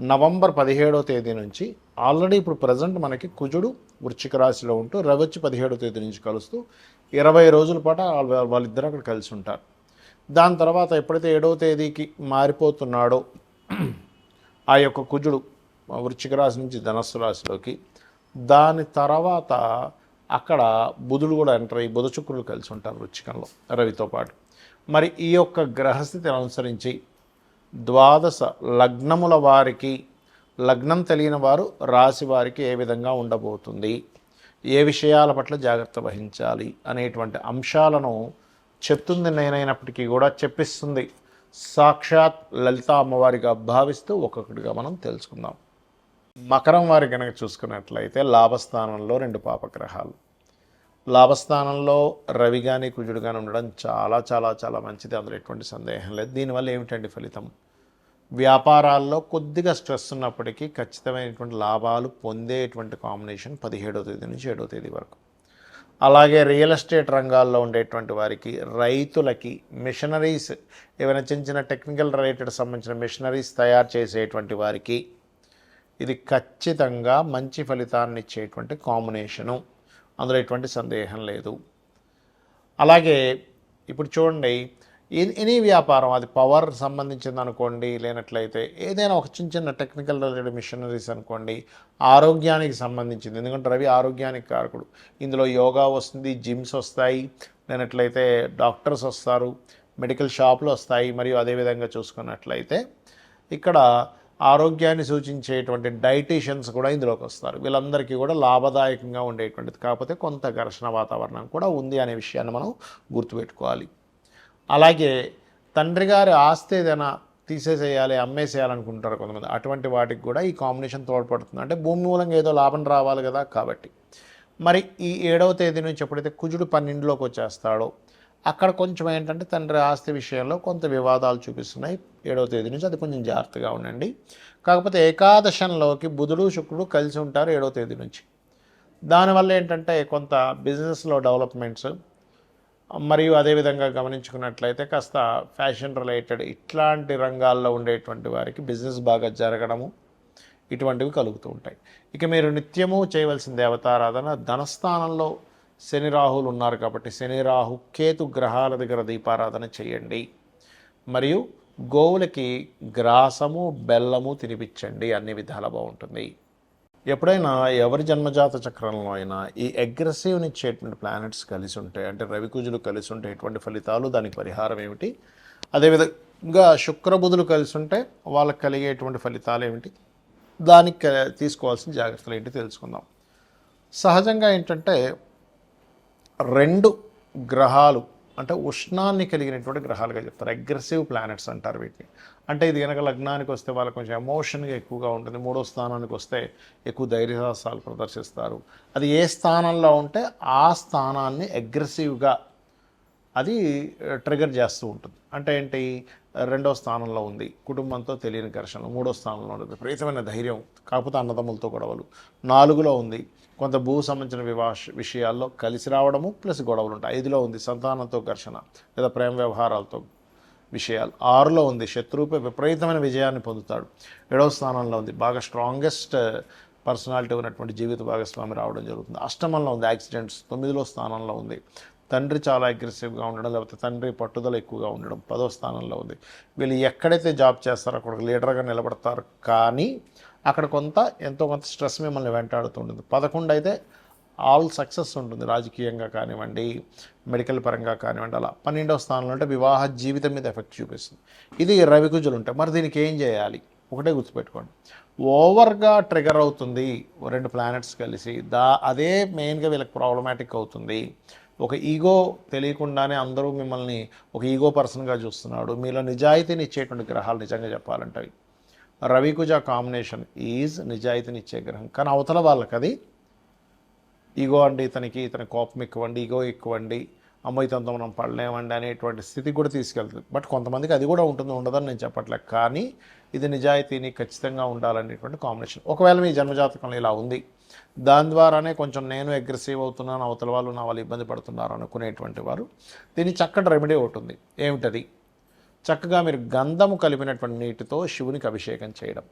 November పదిహేడో తేదీ నుంచి ఆల్రెడీ ఇప్పుడు ప్రజెంట్ మనకి కుజుడు వృశ్చిక రాశిలో ఉంటూ రవి వచ్చి తేదీ నుంచి కలుస్తూ ఇరవై రోజుల పాటు వాళ్ళిద్దరూ అక్కడ కలిసి ఉంటారు. దాని తర్వాత ఎప్పుడైతే ఏడవ తేదీకి మారిపోతున్నాడో ఆ యొక్క కుజుడు వృశ్చిక రాశి నుంచి ధనస్సు రాశిలోకి దాని తర్వాత అక్కడ బుధుడు కూడా ఎంటర్ అయ్యి బుధ శుక్రులు కలిసి ఉంటారు వృచ్చికంలో రవితో పాటు. మరి ఈ యొక్క గ్రహస్థితిని అనుసరించి ద్వాదశ లగ్నముల వారికి లగ్నం తెలియని వారు రాశి వారికి ఏ విధంగా ఉండబోతుంది ఏ విషయాల పట్ల జాగ్రత్త వహించాలి అనేటువంటి అంశాలను చెప్తుంది నేనైనప్పటికీ కూడా చెప్పిస్తుంది. సాక్షాత్ లలిత అమ్మవారిగా భావిస్తూ ఒక్కొక్కటిగా మనం తెలుసుకుందాం. మకరం వారి కనుక చూసుకున్నట్లయితే లాభస్థానంలో రెండు పాపగ్రహాలు. లాభస్థానంలో రవి కానీ కుజుడు కానీ ఉండడం చాలా చాలా చాలా మంచిది. అందులో ఎటువంటి సందేహం లేదు. దీనివల్ల ఏమిటండి ఫలితం? వ్యాపారాల్లో కొద్దిగా స్ట్రెస్ ఉన్నప్పటికీ ఖచ్చితమైనటువంటి లాభాలు పొందేటువంటి కాంబినేషన్ పదిహేడో తేదీ నుంచి ఏడవ తేదీ వరకు. అలాగే రియల్ ఎస్టేట్ రంగాల్లో ఉండేటువంటి వారికి రైతులకి మిషనరీస్ ఏమైనా చిన్న చిన్న టెక్నికల్ రిలేటెడ్ సంబంధించిన మిషనరీస్ తయారు చేసేటువంటి వారికి ఇది ఖచ్చితంగా మంచి ఫలితాన్ని ఇచ్చేటువంటి కాంబినేషను అందులో ఎటువంటి సందేహం లేదు. అలాగే ఇప్పుడు చూడండి ఎనీ వ్యాపారం అది పవర్ సంబంధించింది అనుకోండి లేనట్లయితే ఏదైనా ఒక చిన్న చిన్న టెక్నికల్ రిలేటెడ్ మిషనరీస్ అనుకోండి ఆరోగ్యానికి సంబంధించింది. ఎందుకంటే రవి ఆరోగ్యానికి కారకుడు. ఇందులో యోగా వస్తుంది జిమ్స్ వస్తాయి లేనట్లయితే డాక్టర్స్ వస్తారు మెడికల్ షాపులు వస్తాయి మరియు అదేవిధంగా చూసుకున్నట్లయితే ఇక్కడ ఆరోగ్యాన్ని సూచించేటువంటి డైటీషియన్స్ కూడా ఇందులోకి వస్తారు వీళ్ళందరికీ కూడా లాభదాయకంగా ఉండేటువంటిది. కాకపోతే కొంత ఘర్షణ వాతావరణం కూడా ఉంది అనే విషయాన్ని మనం గుర్తుపెట్టుకోవాలి. అలాగే తండ్రి గారి ఆస్తి ఏదైనా తీసేసేయాలి అమ్మేసేయాలనుకుంటారు కొంతమంది. అటువంటి వాటికి కూడా ఈ కాంబినేషన్ తోడ్పడుతుంది. అంటే భూమి మూలంగా ఏదో లాభం రావాలి కదా కాబట్టి. మరి ఈ ఏడవ తేదీ నుంచి ఎప్పుడైతే కుజుడు పన్నెండులోకి వచ్చేస్తాడో అక్కడ కొంచెం ఏంటంటే తండ్రి ఆస్తి విషయంలో కొంత వివాదాలు చూపిస్తున్నాయి. ఏడవ తేదీ నుంచి అది కొంచెం జాగ్రత్తగా ఉండండి. కాకపోతే ఏకాదశంలోకి బుధుడు శుక్రుడు కలిసి ఉంటారు ఏడవ తేదీ నుంచి. దానివల్ల ఏంటంటే కొంత బిజినెస్లో డెవలప్మెంట్స్ మరియు అదేవిధంగా గమనించుకున్నట్లయితే కాస్త ఫ్యాషన్ రిలేటెడ్ ఇట్లాంటి రంగాల్లో ఉండేటువంటి వారికి బిజినెస్ బాగా జరగడము ఇటువంటివి కలుగుతూ ఉంటాయి. ఇక మీరు నిత్యము చేయవలసిన దేవతారాధన ధనస్థానంలో శని రాహులు ఉన్నారు కాబట్టి శని రాహు కేతు గ్రహాల దగ్గర దీపారాధన చేయండి. మరియు గోవులకి గ్రాసము బెల్లము తినిపించండి. అన్ని విధాల బాగుంటుంది. ఎప్పుడైనా ఎవరి జన్మజాత చక్రంలో అయినా ఈ అగ్రెసివ్నిచ్చేటువంటి ప్లానెట్స్ కలిసి ఉంటాయి అంటే రవికుజులు కలిసి ఉంటే ఎటువంటి ఫలితాలు దానికి పరిహారం ఏమిటి? అదేవిధంగా శుక్రబుధులు కలిసి ఉంటే వాళ్ళకి కలిగేటువంటి ఫలితాలు ఏమిటి? దానికి క- తీసుకోవాల్సిన జాగ్రత్తలు ఏంటి తెలుసుకుందాం. సహజంగా ఏంటంటే రెండు గ్రహాలు అంటే ఉష్ణాన్ని కలిగినటువంటి గ్రహాలుగా చెప్తారు. అగ్రెసివ్ ప్లానెట్స్ అంటారు వీటిని. అంటే ఇది కనుక లగ్నానికి వస్తే వాళ్ళకి కొంచెం ఎమోషన్గా ఎక్కువగా ఉంటుంది. మూడో స్థానానికి వస్తే ఎక్కువ ధైర్యసాహసాలు ప్రదర్శిస్తారు. అది ఏ స్థానంలో ఉంటే ఆ స్థానాన్ని అగ్రెసివ్గా అది ట్రిగర్ చేస్తూ ఉంటుంది. అంటే ఏంటి? రెండో స్థానంలో ఉంది. కుటుంబంతో తెలియని ఘర్షణలు. మూడో స్థానంలో ఉంది. విపరీతమైన ధైర్యం. కాకపోతే అన్నదమ్ములతో గొడవలు. నాలుగులో ఉంది. కొంత భూ సంబంధించిన వివాహ విషయాల్లో కలిసి రావడము ప్లస్ గొడవలు ఉంటాయి. ఐదులో ఉంది సంతానంతో ఘర్షణ లేదా ప్రేమ వ్యవహారాలతో విషయాలు. ఆరులో ఉంది శత్రువుపై విపరీతమైన విజయాన్ని పొందుతాడు. ఏడవ స్థానంలో ఉంది బాగా స్ట్రాంగెస్ట్ పర్సనాలిటీ uh, ఉన్నటువంటి జీవిత భాగస్వామి రావడం జరుగుతుంది. అష్టమంలో ఉంది యాక్సిడెంట్స్ తొమ్మిదిలో స్థానంలో ఉంది తండ్రి చాలా అగ్రెసివ్గా ఉండడం లేకపోతే తండ్రి పట్టుదల ఎక్కువగా ఉండడం. పదో స్థానంలో ఉంది. వీళ్ళు ఎక్కడైతే జాబ్ చేస్తారో అక్కడ లీడర్గా నిలబడతారు. కానీ అక్కడ కొంత ఎంతో కొంత స్ట్రెస్ మిమ్మల్ని వెంటాడుతుంటుంది. పదకొండు అయితే ఆల్ సక్సెస్ ఉంటుంది. రాజకీయంగా కానివ్వండి మెడికల్ పరంగా కానివ్వండి అలా. పన్నెండవ స్థానంలో అంటే వివాహ జీవితం మీద ఎఫెక్ట్ చూపిస్తుంది. ఇది రవికుజులు ఉంటాయి మరి దీనికి ఏం చేయాలి? ఒకటే గుర్తుపెట్టుకోండి. ఓవర్గా ట్రిగర్ అవుతుంది రెండు ప్లానెట్స్ కలిసి. దా అదే మెయిన్గా వీళ్ళకి ప్రాబ్లమాటిక్ అవుతుంది. ఒక ఈగో తెలియకుండానే అందరూ మిమ్మల్ని ఒక ఈగో పర్సన్గా చూస్తున్నాడు. మీలో నిజాయితీని ఇచ్చేటువంటి గ్రహాలు నిజంగా చెప్పాలంటే అవి. రవికుజ కాంబినేషన్ ఈజ్ నిజాయితీనిచ్చే గ్రహం. కానీ అవతల వాళ్ళకి అది ఈగో అండి ఇతనికి ఇతని కోపం ఎక్కువండి ఈగో ఎక్కువండి అమ్మో ఇతనితో మనం పడలేమండి అనేటువంటి స్థితి కూడా తీసుకెళ్తుంది. బట్ కొంతమందికి అది కూడా ఉంటుంది ఉండదని నేను చెప్పట్లేదు. కానీ ఇది నిజాయితీని ఖచ్చితంగా ఉండాలనేటువంటి కాంబినేషన్. ఒకవేళ మీ జన్మజాతకంలో ఇలా ఉంది దాని ద్వారానే కొంచెం నేను అగ్రెసివ్ అవుతున్నాను అవతల వాళ్ళు నా వాళ్ళు ఇబ్బంది పడుతున్నారు అనుకునేటువంటి వారు దీని చక్కటి రెమెడీ ఒకటి ఉంది. ఏమిటది? చక్కగా మీరు గంధము కలిపినటువంటి నీటితో శివునికి అభిషేకం చేయడం.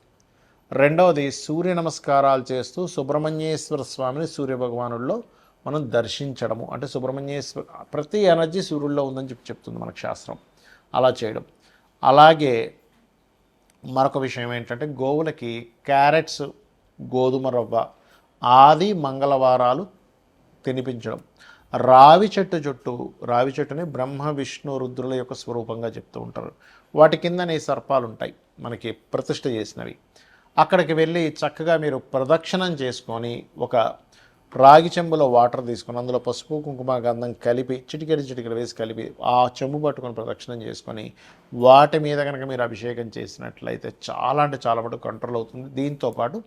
రెండవది సూర్య నమస్కారాలు చేస్తూ సుబ్రహ్మణ్యేశ్వర స్వామిని సూర్య భగవానుల్లో మనం దర్శించడము. అంటే సుబ్రహ్మణ్యేశ్వర ప్రతి ఎనర్జీ సూర్యుల్లో ఉందని చెప్పి చెప్తుంది మనకు శాస్త్రం. అలా చేయడం. అలాగే మరొక విషయం ఏంటంటే గోవులకి క్యారెట్స్ గోధుమ రవ్వ ఆది మంగళవారాలు తినిపించడం. రావి చెట్టు చుట్టూ రావి చెట్టుని బ్రహ్మ విష్ణు రుద్రుల యొక్క స్వరూపంగా చెప్తూ ఉంటారు. వాటి కిందనే సర్పాలు ఉంటాయి మనకి ప్రతిష్ట చేసినవి. అక్కడికి వెళ్ళి చక్కగా మీరు ప్రదక్షిణం చేసుకొని ఒక రాగి చెంబులో వాటర్ తీసుకొని అందులో పసుపు కుంకుమ గంధం కలిపి చిటికెడి చిటికెడు వేసి కలిపి ఆ చెంబు పట్టుకొని ప్రదక్షిణం చేసుకొని వాటి మీద కనుక మీరు అభిషేకం చేసినట్లయితే చాలా అంటే చాలా మటుకు కంట్రోల్ అవుతుంది. దీంతో పాటు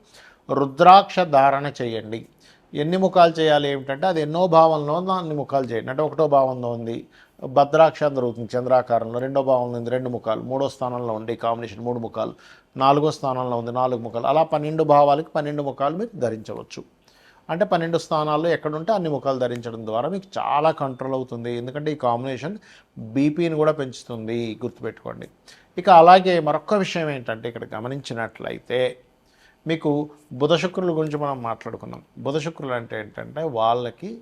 రుద్రాక్ష ధారణ చేయండి. ఎన్ని ముఖాలు చేయాలి ఏమిటంటే అది ఎన్నో భావంలో అన్ని ముఖాలు చేయండి. అంటే ఒకటో భావంలో ఉంది భద్రాక్ష జరుగుతుంది చంద్రాకారంలో రెండో భావంలో ఉంది రెండు ముఖాలు మూడో స్థానంలో ఉంది కాంబినేషన్ మూడు ముఖాలు నాలుగో స్థానంలో ఉంది నాలుగు ముఖాలు అలా పన్నెండు భావాలకి పన్నెండు ముఖాలు మీరు ధరించవచ్చు. అంటే పన్నెండు స్థానాల్లో ఎక్కడుంటే అన్ని ముఖాలు ధరించడం ద్వారా మీకు చాలా కంట్రోల్ అవుతుంది. ఎందుకంటే ఈ కాంబినేషన్ బీపీని కూడా పెంచుతుంది. గుర్తుపెట్టుకోండి. ఇక అలాగే మరొక విషయం ఏంటంటే ఇక్కడ గమనించినట్లయితే మీకు బుధ శుక్రుల గురించి మనం మాట్లాడుకున్నాం. బుధ శుక్రులు అంటే ఏంటంటే వాళ్ళకి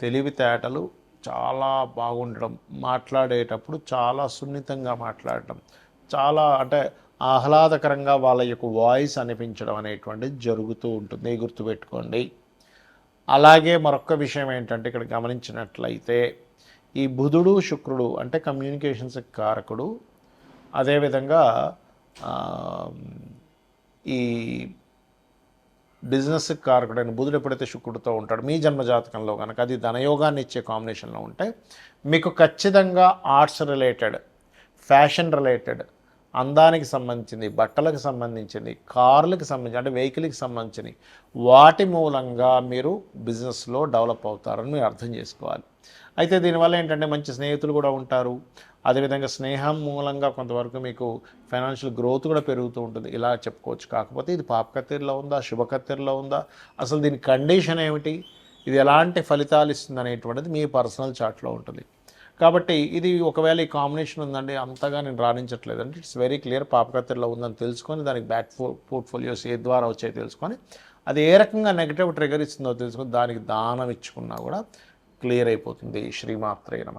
తెలివితేటలు చాలా బాగుండడం మాట్లాడేటప్పుడు చాలా సున్నితంగా మాట్లాడటం చాలా అంటే ఆహ్లాదకరంగా వాళ్ళ యొక్క వాయిస్ అనిపించడం అనేటువంటిది జరుగుతూ ఉంటుంది. గుర్తుపెట్టుకోండి. అలాగే మరొక విషయం ఏంటంటే ఇక్కడ గమనించినట్లయితే ఈ బుధుడు శుక్రుడు అంటే కమ్యూనికేషన్స్ కారకుడు. అదేవిధంగా ఈ బిజినెస్ కారకుడైన బుధుడు ఎప్పుడైతే శుక్రుడితో ఉంటాడు మీ జన్మ జాతకంలో కనుక అది ధనయోగాన్ని ఇచ్చే కాంబినేషన్లో ఉంటే మీకు ఖచ్చితంగా ఆర్ట్స్ రిలేటెడ్ ఫ్యాషన్ రిలేటెడ్ అందానికి సంబంధించింది బట్టలకు సంబంధించింది కార్లకు సంబంధించి అంటే వెహికల్కి సంబంధించింది వాటి మూలంగా మీరు బిజినెస్లో డెవలప్ అవుతారని మీరు అర్థం చేసుకోవాలి. అయితే దీనివల్ల ఏంటంటే మంచి స్నేహితులు కూడా ఉంటారు. అదేవిధంగా స్నేహం మూలంగా కొంతవరకు మీకు ఫైనాన్షియల్ గ్రోత్ కూడా పెరుగుతూ ఉంటుంది. ఇలా చెప్పుకోవచ్చు. కాకపోతే ఇది పాపకత్తిరిలో ఉందా? శుభకత్తిరిలో ఉందా? అసలు దీని కండిషన్ ఏమిటి? ఇది ఎలాంటి ఫలితాలు ఇస్తుంది అనేటువంటిది మీ పర్సనల్ చార్ట్లో ఉంటుంది. కాబట్టి ఇది ఒకవేళ ఈ కాంబినేషన్ ఉందండి అంతగా నేను రాణించట్లేదు అంటే ఇట్స్ వెరీ క్లియర్ పాపకత్తిలో ఉందని తెలుసుకొని దానికి బ్యాక్ ఫో పోర్ట్ఫోలియోస్ ఏ ద్వారా వచ్చాయో తెలుసుకొని అది ఏ రకంగా నెగిటివ్ ట్రిగర్ ఇస్తుందో తెలుసుకొని దానికి దానం ఇచ్చుకున్నా కూడా క్లియర్ అయిపోతుంది. శ్రీమాత్రే నమ.